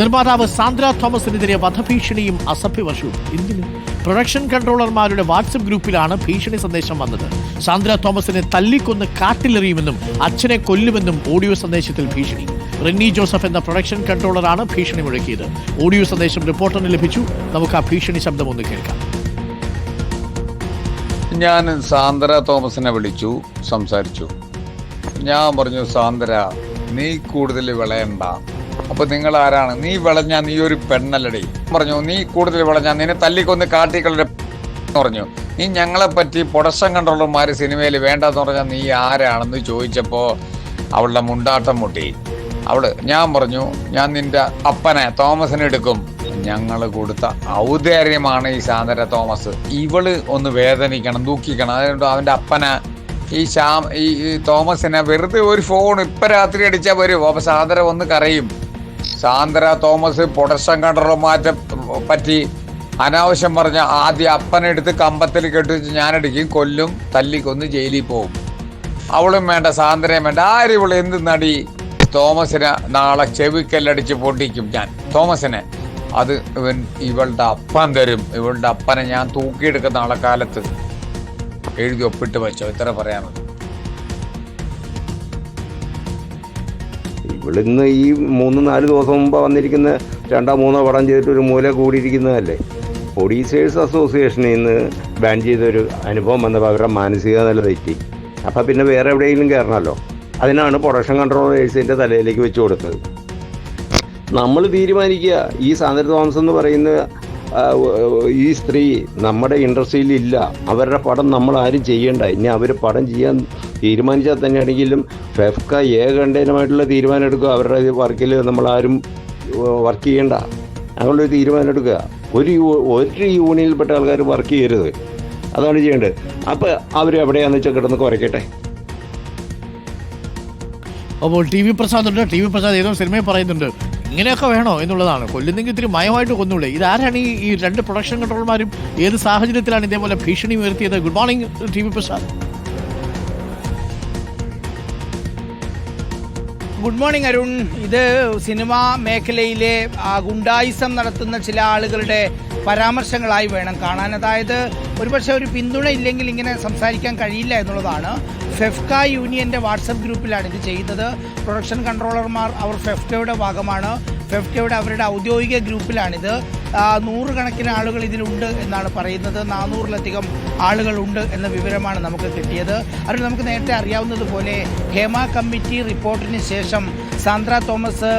നിർമ്മാതാവ് സാന്ദ്ര തോമസിനെതിരെ വധഭീഷണിയും അസഭ്യവശവും. എന്തിനും? Production കൺട്രോളർമാരുടെ WhatsApp ഗ്രൂപ്പിലാണ് ഭീഷണി സന്ദേശം വന്നത്. സാന്ദ്ര തോമസിനെ തല്ലിക്കൊന്ന് കാട്ടിലെറിയുമെന്നും അച്ഛനെ കൊല്ലുമെന്നും ഓഡിയോ സന്ദേശത്തിൽ ഭീഷണി. റെന്നി ജോസഫ് എന്ന പ്രൊഡക്ഷൻ കൺട്രോളറാണ് ഭീഷണി മുഴക്കിയത്. ഓഡിയോ സന്ദേശം റിപ്പോർട്ടറിന് ലഭിച്ചു. നമുക്ക് ആ ഭീഷണി ശബ്ദം ഒന്ന് കേൾക്കാം. ഞാൻ സാന്ദ്ര തോമസിനെ വിളിച്ചു സംസാരിച്ചു. ഞാൻ പറഞ്ഞു സാന്ദ്ര നീ കൂടുതൽ വിളയണ്ട. അപ്പൊ നിങ്ങൾ ആരാണ് നീ വിളഞ്ഞ നീ ഒരു പെണ്ണല്ലടി. പറഞ്ഞു നീ കൂടുതൽ വിളഞ്ഞ നിന്നെ തല്ലിക്കൊന്ന് കാട്ടിക്കളുടെ പറഞ്ഞു. നീ ഞങ്ങളെ പറ്റി പൊടസം കണ്ടുള്ളമാര് സിനിമയിൽ വേണ്ടെന്ന് പറഞ്ഞാൽ നീ ആരാണെന്ന് ചോദിച്ചപ്പോ അവളുടെ മുണ്ടാട്ടം മുട്ടി. അവൾ ഞാൻ പറഞ്ഞു ഞാൻ നിന്റെ അപ്പനെ തോമസിനെ എടുക്കും. ഞങ്ങൾ കൊടുത്ത ഔദാര്യമാണ് ഈ ശാന്തര തോമസ്. ഇവൾ ഒന്ന് വേദനിക്കണം ദുഃഖിക്കണം. അതുകൊണ്ട് അവന്റെ അപ്പനെ ഈ ശ്യാം ഈ തോമസിനെ വെറുതെ ഒരു ഫോൺ ഇപ്പൊ രാത്രി അടിച്ചാൽ വരും. അപ്പൊ സാന്ദ്ര ഒന്ന് കരയും. സാന്ദ്ര തോമസ് പ്രൊഡക്ഷൻ കൺട്രോളർമാരെ പറ്റി അനാവശ്യം പറഞ്ഞ ആദ്യം അപ്പനെടുത്ത് കമ്പത്തിൽ കെട്ടിച്ച് ഞാനടിക്കും കൊല്ലും തല്ലിക്കൊന്ന് ജയിലിൽ പോകും. അവളും വേണ്ട സാന്ദ്രയും വേണ്ട. ആരും ഇവിടെ എന്ത് നടി? തോമസിനെ നാളെ ചെവിക്കല്ലടിച്ച് പൊട്ടിക്കും ഞാൻ. തോമസിനെ. അത് ഇവൻ ഇവളുടെ അപ്പൻ തരും. ഇവളുടെ അപ്പനെ ഞാൻ തൂക്കിയെടുക്കുന്ന നാളെ കാലത്ത് എഴുതി ഒപ്പിട്ട് വെച്ചോ. ഇത്ര പറയാമത് ഇവിടുന്ന് ഈ മൂന്ന് നാല് ദിവസം മുമ്പ് വന്നിരിക്കുന്ന രണ്ടോ മൂന്നോ പടം ചെയ്തിട്ട് ഒരു മൂല കൂടിയിരിക്കുന്നതല്ലേ? പ്രൊഡ്യൂസേഴ്സ് അസോസിയേഷനിൽ നിന്ന് ബാൻ ചെയ്തൊരു അനുഭവം വന്നപ്പോൾ അവരുടെ മാനസിക നില തെറ്റി. അപ്പം പിന്നെ വേറെ എവിടെയെങ്കിലും കയറണമല്ലോ അതിനാണ് പ്രൊഡക്ഷൻ കൺട്രോളേഴ്സിന്റെ തലയിലേക്ക് വെച്ചു കൊടുത്തത്. നമ്മൾ തീരുമാനിക്കുക ഈ സാന്ദ്ര തോമസ് എന്ന് പറയുന്ന ഈ സ്ത്രീ നമ്മുടെ ഇൻഡസ്ട്രിയിൽ ഇല്ല. അവരുടെ പടം നമ്മൾ ആരും ചെയ്യണ്ട. ഇനി അവർ പടം ചെയ്യാൻ തീരുമാനിച്ചാൽ തന്നെയാണെങ്കിലും ഫെഫ്ക ഏകണ്ഠേനമായിട്ടുള്ള തീരുമാനം എടുക്കുക. അവരുടെ വർക്കിൽ നമ്മളാരും വർക്ക് ചെയ്യണ്ട. അങ്ങനെയുള്ളൊരു തീരുമാനം എടുക്കുക. ഒരു ഒരു യൂണിയനിൽപ്പെട്ട ആൾക്കാർ വർക്ക് ചെയ്യരുത്. അതാണ് ചെയ്യേണ്ടത്. അപ്പോൾ അവർ എവിടെയാണെന്ന് വെച്ചാൽ കിടന്ന് കുറയ്ക്കട്ടെ അപ്പോൾ ടി വി പ്രസാദ് ഉണ്ട് ടി വി പ്രസാദ് ഏതോ സിനിമയിൽ പറയുന്നുണ്ട് ഇങ്ങനെയൊക്കെ വേണോ? എന്നുള്ളതാണ്. കൊല്ലുന്നെങ്കിൽ ഇത്തിരി മയമായിട്ട് കൊന്നുള്ളേ ഇതാരാണ് ഈ ഈ രണ്ട് പ്രൊഡക്ഷൻ കൺട്രോളർമാരും ഏത് സാഹചര്യത്തിലാണ് ഇതേപോലെ ഭീഷണി ഉയർത്തിയത്? Good morning T V Prasad. Good morning Arun ഇത് സിനിമാ മേഖലയിലെ ഗുണ്ടായിസം നടത്തുന്ന ചില ആളുകളുടെ പരാമർശങ്ങളായി വേണം കാണാൻ. അതായത് ഒരുപക്ഷെ ഒരു പിന്തുണ ഇല്ലെങ്കിൽ ഇങ്ങനെ സംസാരിക്കാൻ കഴിയില്ല എന്നുള്ളതാണ്. ഫെഫ്ക യൂണിയന്റെ വാട്സപ്പ് ഗ്രൂപ്പിലാണ് ഇത് ചെയ്യുന്നത്. പ്രൊഡക്ഷൻ കൺട്രോളർമാർ അവർ ഫെഫ്കയുടെ ഭാഗമാണ്. ഫെഫ്കയുടെ അവരുടെ ഔദ്യോഗിക ഗ്രൂപ്പിലാണിത്. നൂറുകണക്കിന് ആളുകൾ ഇതിലുണ്ട് എന്നാണ് പറയുന്നത്. നാനൂറിലധികം ആളുകളുണ്ട് എന്ന വിവരമാണ് നമുക്ക് കിട്ടിയത്. അത് നമുക്ക് നേരത്തെ അറിയാവുന്നതുപോലെ ഹേമ കമ്മിറ്റി റിപ്പോർട്ടിന് ശേഷം സാന്ദ്ര തോമസ്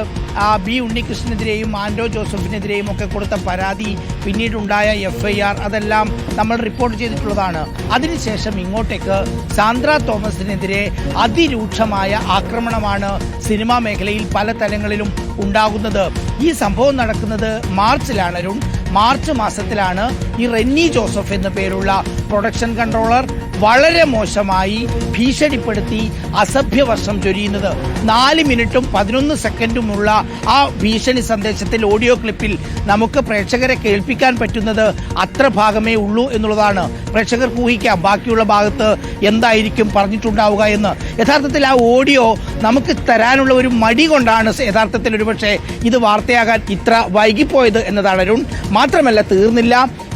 ബി ഉണ്ണികൃഷ്ണനെതിരെയും ആൻഡോ ജോസഫിനെതിരെയും ഒക്കെ കൊടുത്ത പരാതി പിന്നീടുണ്ടായ എഫ് ഐ ആർ അതെല്ലാം നമ്മൾ റിപ്പോർട്ട് ചെയ്തിട്ടുള്ളതാണ്. അതിനുശേഷം ഇങ്ങോട്ടേക്ക് സാന്ദ്ര തോമസിനെതിരെ അതിരൂക്ഷമായ ആക്രമണമാണ് സിനിമാ മേഖലയിൽ പല തലങ്ങളിലും ഉണ്ടാകുന്നത്. ഈ സംഭവം നടക്കുന്നത് മാർച്ചിലാണ് അരുൺ. മാർച്ച് മാസത്തിലാണ് ഈ റെന്നി ജോസഫ് എന്ന പേരുള്ള പ്രൊഡക്ഷൻ കൺട്രോളർ വളരെ മോശമായി ഭീഷണിപ്പെടുത്തി അസഭ്യവർഷം ചൊരിയുന്നത്. നാല് മിനിറ്റും പതിനൊന്ന് സെക്കൻഡുമുള്ള ആ ഭീഷണി സന്ദേശത്തിൽ ഓഡിയോ ക്ലിപ്പിൽ നമുക്ക് പ്രേക്ഷകരെ കേൾപ്പിക്കാൻ പറ്റുന്നത് അത്ര ഭാഗമേ ഉള്ളൂ എന്നുള്ളതാണ്. പ്രേക്ഷകർ ഊഹിക്കാം ബാക്കിയുള്ള ഭാഗത്ത് എന്തായിരിക്കും പറഞ്ഞിട്ടുണ്ടാവുക എന്ന്. യഥാർത്ഥത്തിൽ ആ ഓഡിയോ നമുക്ക് തരാനുള്ള ഒരു മടി കൊണ്ടാണ് യഥാർത്ഥത്തിൽ ഒരുപക്ഷെ ഇത് വാർത്തയാകാൻ ഇത്ര വൈകിപ്പോയത് എന്നതാണ് അരുൺ. മാത്രമല്ല തീർന്നില്ല.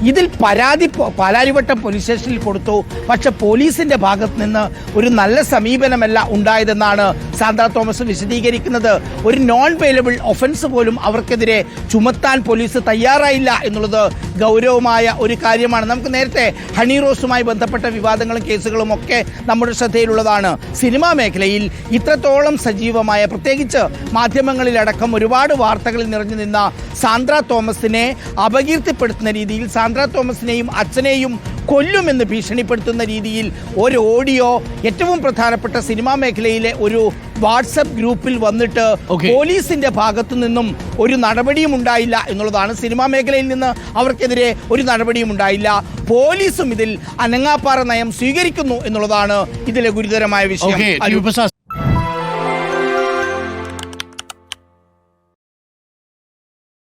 ഇതിൽ പരാതി പാലാരിവട്ടം പോലീസ് സ്റ്റേഷനിൽ കൊടുത്തു. പക്ഷെ പോലീസിന്റെ ഭാഗത്ത് നിന്ന് ഒരു നല്ല സമീപനമല്ല ഉണ്ടായതെന്നാണ് സാന്ദ്ര തോമസ് വിശദീകരിക്കുന്നത്. ഒരു നോൺ വെയിലബിൾ ഒഫൻസ് പോലും അവർക്കെതിരെ ചുമത്താൻ പോലീസ് തയ്യാറായില്ല എന്നുള്ളത് ഗൗരവമായ ഒരു കാര്യമാണ്. നമുക്ക് നേരത്തെ ഹണി റോസുമായി ബന്ധപ്പെട്ട വിവാദങ്ങളും കേസുകളും ഒക്കെ നമ്മുടെ ശ്രദ്ധയിലുള്ളതാണ്. സിനിമാ മേഖലയിൽ ഇത്രത്തോളം സജീവമായ പ്രത്യേകിച്ച് മാധ്യമങ്ങളിലടക്കം ഒരുപാട് വാർത്തകളിൽ നിറഞ്ഞു നിന്ന സാന്ദ്ര തോമസിനെ അപകീർത്തിപ്പെടുത്തുന്ന രീതിയിൽ സാന്ദ്ര തോമസിനെയും അച്ഛനെയും കൊല്ലുമെന്ന് ഭീഷണിപ്പെടുത്തുന്ന രീതിയിൽ ഒരു ഓഡിയോ ഏറ്റവും പ്രധാനപ്പെട്ട സിനിമാ മേഖലയിലെ ഒരു വാട്സപ്പ് ഗ്രൂപ്പിൽ വന്നിട്ട് പോലീസിന്റെ ഭാഗത്തു നിന്നും ഒരു നടപടിയും ഉണ്ടായില്ല എന്നുള്ളതാണ് സിനിമാ മേഖലയിൽ നിന്ന് അവർക്കെതിരെ ഒരു നടപടിയും ഉണ്ടായില്ല. പോലീസും ഇതിൽ അനങ്ങാപ്പാറ നയം സ്വീകരിക്കുന്നു എന്നുള്ളതാണ് ഇതിലെ ഗുരുതരമായ വിഷയം.